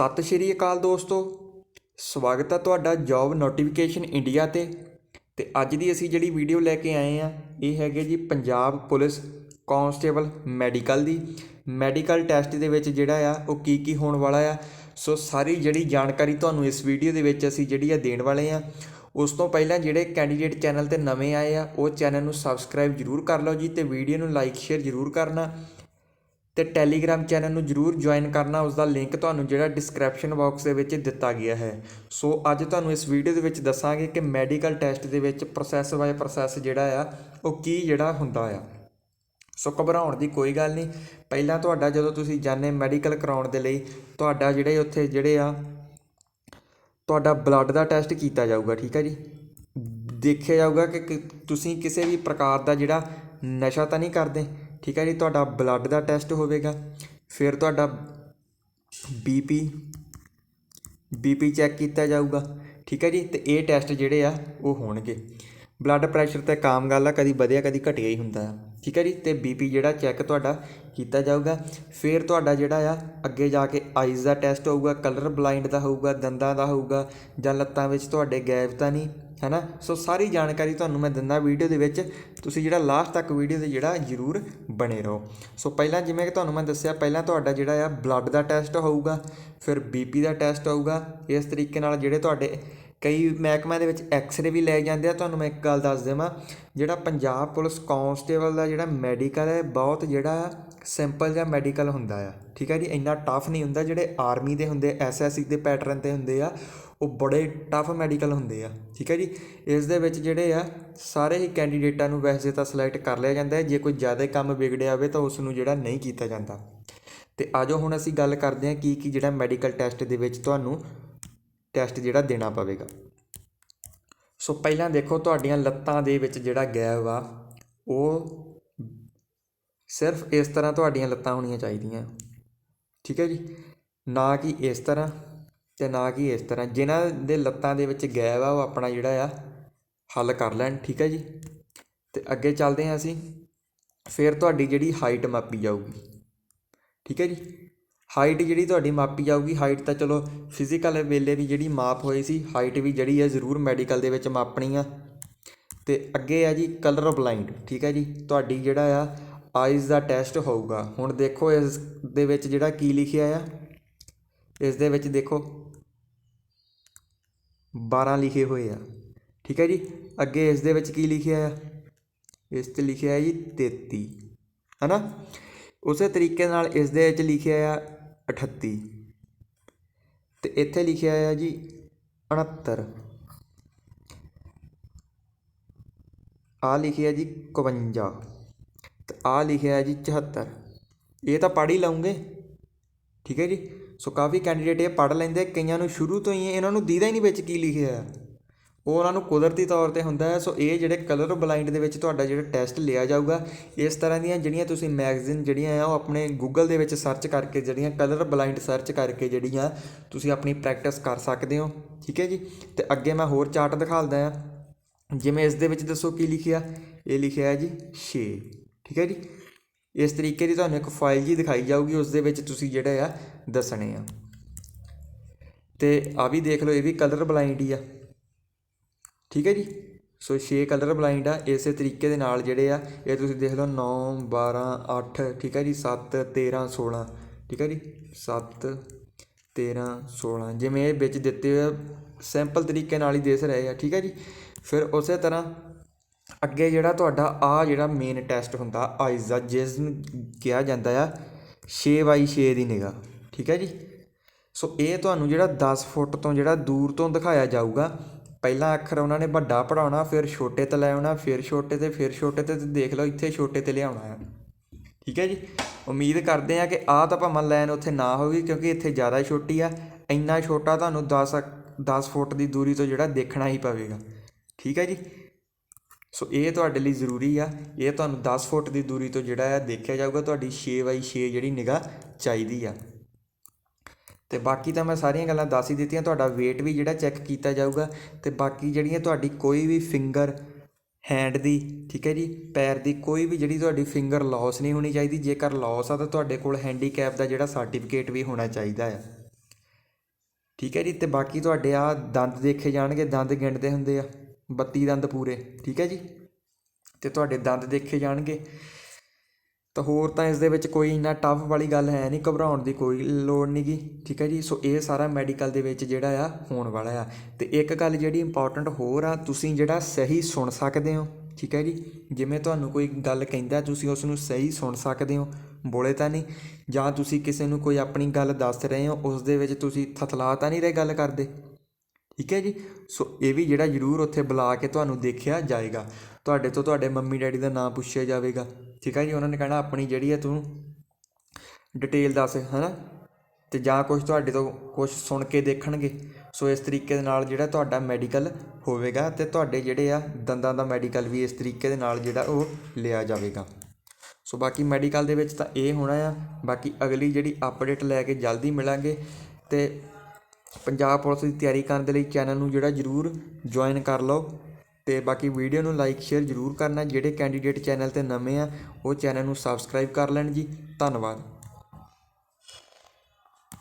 ਸਤਿ ਸ਼੍ਰੀ ਅਕਾਲ ਦੋਸਤੋ। ਸਵਾਗਤ ਹੈ ਤੁਹਾਡਾ ਜੌਬ ਨੋਟੀਫਿਕੇਸ਼ਨ ਇੰਡੀਆ ਤੇ। ਤੇ ਅੱਜ ਦੀ ਅਸੀਂ ਜਿਹੜੀ ਵੀਡੀਓ ਲੈ ਕੇ ਆਏ ਆ, ਇਹ ਹੈਗੇ ਜੀ ਪੰਜਾਬ ਪੁਲਿਸ ਕਾਂਸਟੇਬਲ ਮੈਡੀਕਲ ਦੀ। ਮੈਡੀਕਲ ਟੈਸਟ ਦੇ ਵਿੱਚ ਜਿਹੜਾ ਆ, ਉਹ ਕੀ ਕੀ ਹੋਣ ਵਾਲਾ ਆ। ਸੋ ਸਾਰੀ ਜਿਹੜੀ ਜਾਣਕਾਰੀ ਤੁਹਾਨੂੰ ਇਸ ਵੀਡੀਓ ਦੇ ਵਿੱਚ ਅਸੀਂ ਜਿਹੜੀ ਆ ਦੇਣ ਵਾਲੇ ਆ। ਉਸ ਤੋਂ ਪਹਿਲਾਂ ਜਿਹੜੇ ਕੈਂਡੀਡੇਟ ਚੈਨਲ ਤੇ ਨਵੇਂ ਆਏ ਆ, ਉਹ ਚੈਨਲ ਨੂੰ ਸਬਸਕ੍ਰਾਈਬ ਜਰੂਰ ਕਰ ਲਓ ਜੀ ਤੇ ਵੀਡੀਓ ਨੂੰ ਲਾਈਕ, ਸ਼ੇਅਰ ਜਰੂਰ ਕਰਨਾ। ਅਤੇ ਟੈਲੀਗ੍ਰਾਮ ਚੈਨਲ ਨੂੰ ਜਰੂਰ ਜੁਆਇਨ ਕਰਨਾ, ਉਸਦਾ ਲਿੰਕ ਤੁਹਾਨੂੰ ਜਿਹੜਾ ਡਿਸਕ੍ਰਿਪਸ਼ਨ ਬਾਕਸ ਦੇ ਵਿੱਚ ਦਿੱਤਾ ਗਿਆ ਹੈ। ਸੋ ਅੱਜ ਤੁਹਾਨੂੰ ਇਸ ਵੀਡੀਓ ਦੇ ਵਿੱਚ ਦੱਸਾਂਗੇ ਕਿ ਮੈਡੀਕਲ ਟੈਸਟ ਦੇ ਵਿੱਚ ਪ੍ਰੋਸੈਸ ਬਾਏ ਪ੍ਰੋਸੈਸ ਜਿਹੜਾ ਆ, ਉਹ ਕੀ ਜਿਹੜਾ ਹੁੰਦਾ ਆ। ਸੋ ਘਬਰਾਉਣ ਦੀ ਕੋਈ ਗੱਲ ਨਹੀਂ। ਪਹਿਲਾਂ ਤੁਹਾਡਾ ਜਦੋਂ ਤੁਸੀਂ ਜਾਣੇ ਮੈਡੀਕਲ ਕਰਾਉਣ ਦੇ ਲਈ, ਤੁਹਾਡਾ ਜਿਹੜੇ ਉੱਥੇ ਜਿਹੜੇ ਆ, ਤੁਹਾਡਾ ਬਲੱਡ ਦਾ ਟੈਸਟ ਕੀਤਾ ਜਾਊਗਾ, ਠੀਕ ਹੈ ਜੀ? ਦੇਖਿਆ ਜਾਊਗਾ ਕਿ ਕਿ ਤੁਸੀਂ ਕਿਸੇ ਵੀ ਪ੍ਰਕਾਰ ਦਾ ਜਿਹੜਾ ਨਸ਼ਾ ਤਾਂ ਨਹੀਂ ਕਰਦੇ। ਠੀਕ ਹੈ ਜੀ, ਤੁਹਾਡਾ ਬਲੱਡ ਦਾ ਟੈਸਟ ਹੋਵੇਗਾ। ਫਿਰ ਤੁਹਾਡਾ B P B P check ਕੀਤਾ ਜਾਊਗਾ। ਠੀਕ ਹੈ ਜੀ, ਤੇ ਇਹ ਟੈਸਟ ਜਿਹੜੇ ਆ, ਉਹ ਹੋਣਗੇ। ਬਲੱਡ ਪ੍ਰੈਸ਼ਰ ਤੇ ਕਾਮ ਗੱਲ ਆ, ਕਦੀ ਵਧਿਆ, ਕਦੀ ਘਟਿਆ ਹੀ ਹੁੰਦਾ ਆ। ਠੀਕ ਹੈ ਜੀ, ਤੇ ਬੀਪੀ ਜਿਹੜਾ ਚੈੱਕ ਤੁਹਾਡਾ ਕੀਤਾ ਜਾਊਗਾ। ਫਿਰ ਤੁਹਾਡਾ ਜਿਹੜਾ ਆ, ਅੱਗੇ ਜਾ ਕੇ ਆਈਜ਼ ਦਾ ਟੈਸਟ ਹੋਊਗਾ ਕਲਰ ਬਲਾਈਂਡ ਦਾ ਹੋਊਗਾ, ਦੰਦਾਂ ਦਾ ਹੋਊਗਾ, ਜਾਂ ਲੱਤਾਂ ਵਿੱਚ ਤੁਹਾਡੇ ਗੈਪ ਤਾਂ ਨਹੀਂ। ਹੈਨਾ? ਸੋ ਸਾਰੀ ਜਾਣਕਾਰੀ ਤੁਹਾਨੂੰ ਮੈਂ ਦਿੰਦਾ ਵੀਡੀਓ ਦੇ ਵਿੱਚ। ਤੁਸੀਂ ਜਿਹੜਾ ਲਾਸਟ ਤੱਕ ਵੀਡੀਓ ਦੇ ਜਿਹੜਾ ਜ਼ਰੂਰ ਬਣੇ ਰਹੋ। ਸੋ ਪਹਿਲਾਂ ਜਿਵੇਂ ਕਿ ਤੁਹਾਨੂੰ ਮੈਂ ਦੱਸਿਆ, ਪਹਿਲਾਂ ਤੁਹਾਡਾ ਜਿਹੜਾ ਆ ਬਲੱਡ ਦਾ ਟੈਸਟ ਹੋਊਗਾ, ਫਿਰ ਬੀਪੀ ਦਾ ਟੈਸਟ ਹੋਊਗਾ। ਇਸ ਤਰੀਕੇ ਨਾਲ ਜਿਹੜੇ ਤੁਹਾਡੇ ਕਈ ਮਹਿਕਮਿਆਂ ਦੇ ਵਿੱਚ ਐਕਸ-ਰੇ ਵੀ ਲਏ ਜਾਂਦੇ ਆ। ਤੁਹਾਨੂੰ ਮੈਂ ਇੱਕ ਗੱਲ ਦੱਸ ਦੇਵਾਂ, ਜਿਹੜਾ ਪੰਜਾਬ ਪੁਲਿਸ ਕਾਂਸਟੇਬਲ ਦਾ ਜਿਹੜਾ ਮੈਡੀਕਲ ਹੈ, ਬਹੁਤ ਜਿਹੜਾ ਸਿੰਪਲ ਜਿਹਾ ਮੈਡੀਕਲ ਹੁੰਦਾ ਆ। ਠੀਕ ਹੈ ਜੀ? ਇੰਨਾ ਟਫ ਨਹੀਂ ਹੁੰਦਾ ਜਿਹੜੇ ਆਰਮੀ ਦੇ ਹੁੰਦੇ ਐਸਐਸਸੀ ਦੇ ਪੈਟਰਨ ਤੇ ਹੁੰਦੇ ਆ। ਉਹ ਬੜੇ ਟਫ ਮੈਡੀਕਲ ਹੁੰਦੇ ਆ, ਠੀਕ ਹੈ ਜੀ। ਇਸ ਦੇ ਵਿੱਚ ਜਿਹੜੇ ਆ, ਸਾਰੇ ਹੀ ਕੈਂਡੀਡੇਟਾਂ ਨੂੰ ਵੈਸੇ ਤਾਂ ਸਿਲੈਕਟ ਕਰ ਲਿਆ ਜਾਂਦਾ ਜੇ ਕੋਈ ਜ਼ਿਆਦਾ ਕੰਮ ਵਿਗੜਿਆ ਹੋਵੇ ਤਾਂ ਉਸ ਨੂੰ ਜਿਹੜਾ ਨਹੀਂ ਕੀਤਾ ਜਾਂਦਾ। ਤੇ ਆਜੋ ਹੁਣ ਅਸੀਂ ਗੱਲ ਕਰਦੇ ਹਾਂ ਕੀ ਕੀ ਜਿਹੜਾ ਮੈਡੀਕਲ ਟੈਸਟ ਦੇ ਵਿੱਚ ਤੁਹਾਨੂੰ ਟੈਸਟ ਜਿਹੜਾ ਦੇਣਾ ਪਵੇਗਾ। ਸੋ ਪਹਿਲਾਂ ਦੇਖੋ ਤੁਹਾਡੀਆਂ ਲੱਤਾਂ ਦੇ ਵਿੱਚ ਜਿਹੜਾ ਗੈਪ ਆ, ਉਹ ਸਿਰਫ ਇਸ ਤਰ੍ਹਾਂ ਤੁਹਾਡੀਆਂ ਲੱਤਾਂ ਹੋਣੀਆਂ ਚਾਹੀਦੀਆਂ। ਠੀਕ ਹੈ ਜੀ। ਨਾ ਕਿ ਇਸ ਤਰ੍ਹਾਂ ਅਤੇ ਨਾ ਕਿ ਇਸ ਤਰ੍ਹਾਂ। ਜਿਹਨਾਂ ਦੇ ਲੱਤਾਂ ਦੇ ਵਿੱਚ ਗੈਪ ਆ, ਉਹ ਆਪਣਾ ਜਿਹੜਾ ਆ, ਹੱਲ ਕਰ ਲੈਣ, ਠੀਕ ਹੈ ਜੀ? ਅਤੇ ਅੱਗੇ ਚੱਲਦੇ ਹਾਂ ਅਸੀਂ। ਫਿਰ ਤੁਹਾਡੀ ਜਿਹੜੀ ਹਾਈਟ ਮਾਪੀ ਜਾਊਗੀ, ਠੀਕ ਹੈ ਜੀ? ਹਾਈਟ ਜਿਹੜੀ ਤੁਹਾਡੀ ਮਾਪੀ ਜਾਊਗੀ ਹਾਈਟ ਤਾਂ ਚਲੋ ਫਿਜ਼ੀਕਲ ਵੇਲੇ ਵੀ ਜਿਹੜੀ ਮਾਪ ਹੋਈ ਸੀ ਹਾਈਟ ਵੀ ਜਿਹੜੀ ਹੈ ਜ਼ਰੂਰ ਮੈਡੀਕਲ ਦੇ ਵਿੱਚ ਮਾਪਣੀ ਆ। ਤੇ ਅੱਗੇ ਆ ਜੀ ਕਲਰ ਬਲਾਈਂਡ ਠੀਕ ਹੈ ਜੀ? ਤੁਹਾਡੀ ਜਿਹੜਾ ਆ ਆਈਜ਼ ਦਾ ਟੈਸਟ ਹੋਊਗਾ। ਹੁਣ ਦੇਖੋ ਇਸ ਦੇ ਵਿੱਚ ਜਿਹੜਾ ਕੀ ਲਿਖਿਆ ਆ, ਇਸ ਦੇ ਵਿੱਚ ਦੇਖੋ। 12 ਲਿਖੇ ਹੋਏ ਆ। ਠੀਕ ਹੈ ਜੀ? ਅੱਗੇ ਇਸ ਦੇ ਵਿੱਚ ਕੀ ਲਿਖਿਆ ਆ? ਇਸ ਤੇ ਲਿਖਿਆ ਜੀ ਤੇਤੀ। ਹੈ ਨਾ ਉਸੇ ਤਰੀਕੇ ਨਾਲ ਇਸ ਦੇ ਵਿੱਚ ਲਿਖਿਆ ਆ ਅਠੱਤੀ। ਅਤੇ ਇੱਥੇ ਲਿਖਿਆ ਆ ਜੀ 69 ਆ ਲਿਖਿਆ ਜੀ ਇਕਵੰਜਾ। ਅਤੇ ਆ ਲਿਖਿਆ ਜੀ 74 ਇਹ ਤਾਂ ਪੜ੍ਹ ਹੀ ਲਉਂਗੇ ਠੀਕ ਹੈ ਜੀ? ਸੋ ਕਾਫੀ ਕੈਂਡੀਡੇਟ ਇਹ ਪੜ੍ਹ ਲੈਂਦੇ, ਕਈਆਂ ਨੂੰ ਸ਼ੁਰੂ ਤੋਂ ਹੀ ਇਹਨਾਂ ਨੂੰ ਦੀਦਾ ਹੀ ਨਹੀਂ ਵਿੱਚ ਕੀ ਲਿਖਿਆ ਹੈ। ਉਹ ਉਹਨਾਂ ਨੂੰ ਕੁਦਰਤੀ ਤੌਰ ਤੇ ਹੁੰਦਾ ਹੈ, ਸੋ ਇਹ ਜਿਹੜੇ ਕਲਰ ਬਲਾਈਂਡ ਦੇ ਵਿੱਚ ਤੁਹਾਡਾ ਜਿਹੜਾ ਟੈਸਟ ਲਿਆ ਜਾਊਗਾ, ਇਸ ਤਰ੍ਹਾਂ ਦੀਆਂ ਜਿਹੜੀਆਂ ਤੁਸੀਂ ਮੈਗਜ਼ੀਨ ਜਿਹੜੀਆਂ ਆ, ਉਹ ਆਪਣੇ ਗੂਗਲ ਦੇ ਵਿੱਚ ਸਰਚ ਕਰਕੇ ਜਿਹੜੀਆਂ ਕਲਰ ਬਲਾਈਂਡ ਸਰਚ ਕਰਕੇ ਜਿਹੜੀਆਂ ਤੁਸੀਂ ਆਪਣੀ ਪ੍ਰੈਕਟਿਸ ਕਰ ਸਕਦੇ ਹੋ, ਠੀਕ ਹੈ ਜੀ? ਤੇ ਅੱਗੇ ਮੈਂ ਹੋਰ ਚਾਰਟ ਦਿਖਾਲਦਾ ਆ ਜਿਵੇਂ ਇਸ ਦੇ ਵਿੱਚ ਦੱਸੋ ਕੀ ਲਿਖਿਆ? ਇਹ ਲਿਖਿਆ ਹੈ ਜੀ 6 ਠੀਕ ਹੈ ਜੀ? ਇਸ ਤਰੀਕੇ ਦੀ ਤੁਹਾਨੂੰ ਇੱਕ ਫਾਈਲ ਜੀ ਦਿਖਾਈ ਜਾਊਗੀ ਉਸ ਦੇ ਵਿੱਚ ਤੁਸੀਂ ਜਿਹੜੇ ਆ ਦੱਸਣੇ ਆ। ਤੇ ਆ ਵੀ ਦੇਖ ਲਓ, ਇਹ ਵੀ ਕਲਰ ਬਲਾਈਂਡ ਹੀ ਆ। ਠੀਕ ਹੈ ਜੀ? ਸੋ 6 ਕਲਰ ਬਲਾਈਂਡ ਆ, ਇਸੇ ਤਰੀਕੇ ਦੇ ਨਾਲ ਜਿਹੜੇ ਆ, ਇਹ ਤੁਸੀਂ ਦੇਖ ਲਓ 9 12 8 ਠੀਕ ਹੈ ਜੀ? 7 13 16 ਠੀਕ ਹੈ ਜੀ? 7 13 16 ਜਿਵੇਂ ਇਹ ਵਿੱਚ ਦਿੱਤੇ ਹੋਏ ਸਿੰਪਲ ਤਰੀਕੇ ਨਾਲ ਹੀ ਦੇਖ ਰਹੇ ਆ, ਠੀਕ ਹੈ ਜੀ? ਫਿਰ ਉਸੇ ਤਰ੍ਹਾਂ ਅੱਗੇ ਜਿਹੜਾ ਤੁਹਾਡਾ ਆਹ ਜਿਹੜਾ ਮੇਨ ਟੈਸਟ ਹੁੰਦਾ ਆਈਜ਼ ਦਾ ਜਿਸ ਨੂੰ ਕਿਹਾ ਜਾਂਦਾ ਆ 6x6 ਦੀ ਨਿਗਾਹ, ਠੀਕ ਹੈ ਜੀ? ਸੋ ਇਹ ਤੁਹਾਨੂੰ ਜਿਹੜਾ ਦਸ ਫੁੱਟ ਤੋਂ ਜਿਹੜਾ ਦੂਰ ਤੋਂ ਦਿਖਾਇਆ ਜਾਊਗਾ, ਪਹਿਲਾ ਅੱਖਰ ਉਹਨਾਂ ਨੇ ਵੱਡਾ ਪੜਾਉਣਾ ਫਿਰ ਛੋਟੇ ਤੇ ਲੈ ਆਉਣਾ, ਫਿਰ ਛੋਟੇ ਤੇ, ਫਿਰ ਛੋਟੇ ਤੇ ਦੇਖ ਲਓ ਇੱਥੇ ਛੋਟੇ ਤੇ ਲਿਆਉਣਾ ਆ, ਠੀਕ ਹੈ ਜੀ? ਉਮੀਦ ਕਰਦੇ ਆ ਕਿ ਆਹ ਤਾਂ ਭਾਵੇਂ ਲਾਈਨ ਉੱਥੇ ਨਾ ਹੋਵੇ ਕਿਉਂਕਿ ਇੱਥੇ ਜ਼ਿਆਦਾ ਛੋਟੀ ਆ, ਇੰਨਾ ਛੋਟਾ ਤੁਹਾਨੂੰ 10 10 ਫੁੱਟ ਦੀ ਦੂਰੀ ਤੋਂ ਜਿਹੜਾ ਦੇਖਣਾ ਹੀ ਪਵੇਗਾ, ਠੀਕ ਹੈ ਜੀ? ਸੋ ਇਹ ਤੁਹਾਡੇ ਲਈ ਜ਼ਰੂਰੀ ਆ। ਇਹ ਤੁਹਾਨੂੰ 10 ਫੁੱਟ ਦੀ ਦੂਰੀ ਤੋਂ ਜਿਹੜਾ ਆ ਦੇਖਿਆ ਜਾਊਗਾ, ਤੁਹਾਡੀ 6x6 ਜਿਹੜੀ ਨਿਗਾਹ ਚਾਹੀਦੀ ਆ। ਤੇ ਬਾਕੀ ਤਾਂ ਮੈਂ ਸਾਰੀਆਂ ਗੱਲਾਂ ਦੱਸ ਹੀ ਦਿੱਤੀਆਂ, ਤੁਹਾਡਾ weight ਵੀ ਜਿਹੜਾ ਚੈੱਕ ਕੀਤਾ ਜਾਊਗਾ ਤੇ ਬਾਕੀ ਜਿਹੜੀਆਂ ਤੁਹਾਡੀ ਕੋਈ ਵੀ ਫਿੰਗਰ ਹੈਂਡ ਦੀ, ਠੀਕ ਹੈ ਜੀ, ਪੈਰ ਦੀ ਕੋਈ ਵੀ ਜਿਹੜੀ ਤੁਹਾਡੀ ਫਿੰਗਰ ਲਾਸ ਨਹੀਂ ਹੋਣੀ ਚਾਹੀਦੀ, ਜੇਕਰ ਲਾਸ ਆ ਤਾਂ ਤੁਹਾਡੇ ਕੋਲ ਹੈਂਡੀਕੈਪ ਦਾ ਜਿਹੜਾ ਸਰਟੀਫਿਕੇਟ ਵੀ ਹੋਣਾ ਚਾਹੀਦਾ ਆ। ਠੀਕ ਹੈ ਜੀ, ਤੇ ਬਾਕੀ ਤੁਹਾਡੇ ਆ ਦੰਦ ਦੇਖੇ ਜਾਣਗੇ, ਦੰਦ ਗਿਣਦੇ ਹੁੰਦੇ ਆ। 32 ਦੰਦ ਪੂਰੇ, ਠੀਕ ਹੈ ਜੀ? ਤੇ ਤੁਹਾਡੇ ਦੰਦ ਦੇਖੇ ਜਾਣਗੇ। ਤਾਂ ਹੋਰ ਤਾਂ ਇਸ ਦੇ ਵਿੱਚ ਕੋਈ ਇੰਨਾ ਟਫ ਵਾਲੀ ਗੱਲ ਹੈ ਨਹੀਂ, ਘਬਰਾਉਣ ਦੀ ਕੋਈ ਲੋੜ ਨਹੀਂਗੀ ਠੀਕ ਹੈ ਜੀ? ਸੋ ਇਹ ਸਾਰਾ ਮੈਡੀਕਲ ਦੇ ਵਿੱਚ ਜਿਹੜਾ ਆ, ਹੋਣ ਵਾਲਾ ਆ। ਤੇ ਇੱਕ ਗੱਲ ਜਿਹੜੀ ਇੰਪੋਰਟੈਂਟ ਹੋਰ ਆ, ਤੁਸੀਂ ਜਿਹੜਾ ਸਹੀ ਸੁਣ ਸਕਦੇ ਹੋ, ਠੀਕ ਹੈ ਜੀ? ਜਿਵੇਂ ਤੁਹਾਨੂੰ ਕੋਈ ਗੱਲ ਕਹਿੰਦਾ, ਤੁਸੀਂ ਉਸ ਨੂੰ ਸਹੀ ਸੁਣ ਸਕਦੇ ਹੋ, ਬੋਲੇ ਤਾਂ ਨਹੀਂ। ਜਾਂ ਤੁਸੀਂ ਕਿਸੇ ਨੂੰ ਕੋਈ ਆਪਣੀ ਗੱਲ ਦੱਸ ਰਹੇ ਹੋ, ਉਸ ਦੇ ਵਿੱਚ ਤੁਸੀਂ ਥਥਲਾ ਤਾਂ ਨਹੀਂ ਰਹੇ ਗੱਲ ਕਰਦੇ? ਠੀਕ ਹੈ ਜੀ? ਸੋ ਇਹ ਵੀ ਜਿਹੜਾ ਜ਼ਰੂਰ ਉੱਥੇ ਬੁਲਾ ਕੇ ਤੁਹਾਨੂੰ ਦੇਖਿਆ ਜਾਏਗਾ। ਤੁਹਾਡੇ ਤੋਂ ਤੁਹਾਡੇ ਮੰਮੀ ਡੈਡੀ ਦਾ ਨਾਮ ਪੁੱਛਿਆ ਜਾਵੇਗਾ। ਠੀਕ ਹੈ ਜੀ? ਉਹਨਾਂ ਨੇ ਕਹਿਣਾ, ਆਪਣੀ ਜਿਹੜੀ ਹੈ ਤੂੰ ਡਿਟੇਲ ਦੱਸ ਹਨਾ? ਤੇ ਜਾਂ ਕੁਝ ਤੁਹਾਡੇ ਤੋਂ ਕੁਝ ਸੁਣ ਕੇ ਦੇਖਣਗੇ। ਸੋ ਇਸ ਤਰੀਕੇ ਦੇ ਨਾਲ ਜਿਹੜਾ ਤੁਹਾਡਾ ਮੈਡੀਕਲ ਹੋਵੇਗਾ ਤੇ ਤੁਹਾਡੇ ਜਿਹੜੇ ਆ ਦੰਦਾਂ ਦਾ ਮੈਡੀਕਲ ਵੀ ਇਸ ਤਰੀਕੇ ਦੇ ਨਾਲ ਜਿਹੜਾ ਉਹ ਲਿਆ ਜਾਵੇਗਾ। ਸੋ ਬਾਕੀ ਮੈਡੀਕਲ ਦੇ ਵਿੱਚ ਤਾਂ ਇਹ ਹੋਣਾ ਆ। ਬਾਕੀ ਅਗਲੀ ਜਿਹੜੀ ਅਪਡੇਟ ਲੈ ਕੇ ਜਲਦੀ ਮਿਲਾਂਗੇ ਤੇ ਪੰਜਾਬ ਪੁਲਿਸ ਦੀ ਤਿਆਰੀ ਕਰਨ ਦੇ ਲਈ ਚੈਨਲ ਨੂੰ ਜਿਹੜਾ ਜਰੂਰ ਜੁਆਇਨ ਕਰ ਲਓ ਤੇ ਬਾਕੀ ਵੀਡੀਓ ਨੂੰ ਲਾਈਕ ਸ਼ੇਅਰ ਜਰੂਰ ਕਰਨਾ, ਜਿਹੜੇ ਕੈਂਡੀਡੇਟ ਚੈਨਲ ਤੇ ਨਵੇਂ ਆ, ਉਹ ਚੈਨਲ ਨੂੰ ਸਬਸਕ੍ਰਾਈਬ ਕਰ ਲੈਣ ਜੀ। ਧੰਨਵਾਦ।